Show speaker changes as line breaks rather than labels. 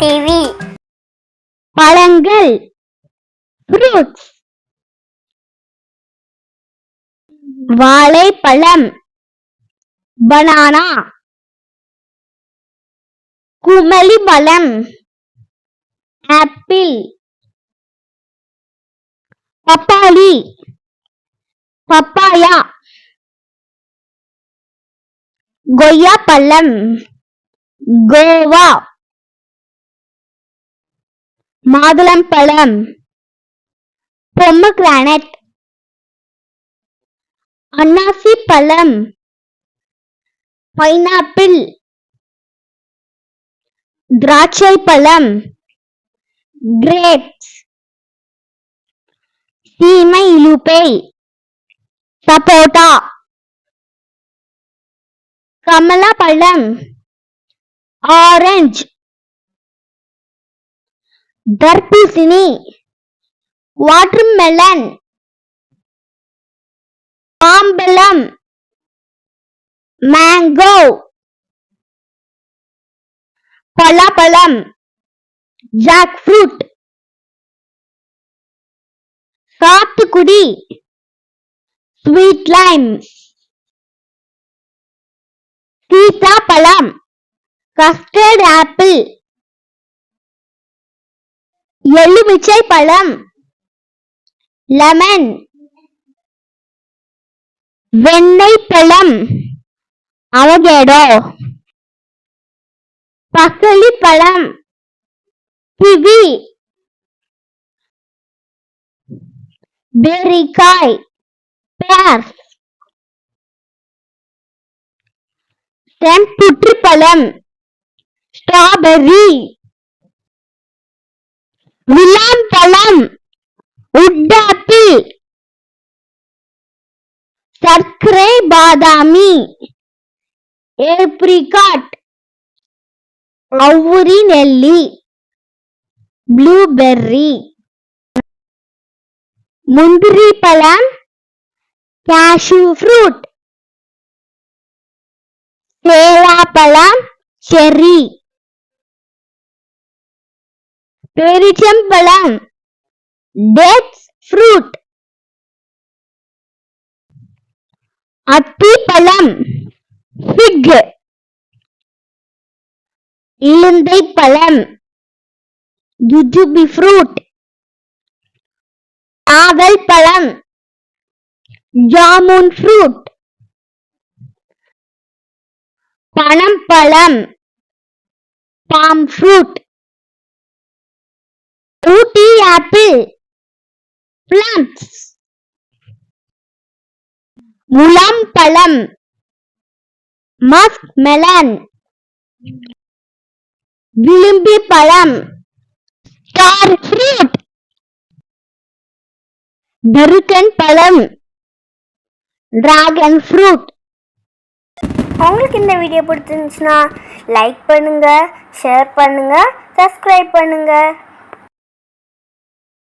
TV.
பழங்கள் fruits வாழைப்பழம் banana Kumily பழம் ஆப்பிள் பப்பாளி பப்பாயா கொய்யா பழம் கோவா. மாதுளம்பழம். பொம்மக்ரானட். அன்னாசி பழம் பைனாப்பிள். திராட்சை பழம் கிரேப்ஸ். சீமை இலுப்பை. சப்போட்டா. கமலா பழம் ஆரஞ்சு. தர்பூசணி. வாட்டர்மெலன். மாம்பழம். மேங்கோ. பலாப்பழம். ஜாக் ஃப்ரூட் சாத்துக்குடி. Sweet lime. சீத்தாப்பழம் custard apple. எலுமிச்சை பழம். லெமன். வெண்ணெய் பழம். அவகேடோ. பசலி பழம். கிவி. பேரிக்காய். பேர்ஸ். செம்புற்று பழம். ஸ்ட்ராபெர்ரி விளாம்பழம். உட்டாப்பிள் சர்க்கரை பாதாமி. ஏப்ரிகாட். அவுரி நெல்லி. ப்ளூபெர்ரி. முந்திரி பழம். Cashew fruit. சேலா பழம். செர்ரி. பேரிச்சம்பழம். டேட்ஸ் ஃப்ரூட் அத்திப்பழம். ஃபிக் இலந்தை பழம் ஜுஜுபி ஃப்ரூட் ஆவல் பழம் ஜாமுன் ஃப்ரூட் பனம் பழம் பாம் ஃப்ரூட் ஆப்பிள் பிளம்ஸ் முலாம் பழம் மஸ்க் மெலன் விளிம்பி பழம் ஸ்டார் ஃப்ரூட் தருக்கன் பழம் டிராகன் ஃப்ரூட்
உங்களுக்கு இந்த வீடியோ பிடிச்சிருந்துச்சுன்னா லைக் பண்ணுங்க ஷேர் பண்ணுங்க சப்ஸ்கிரைப் பண்ணுங்க.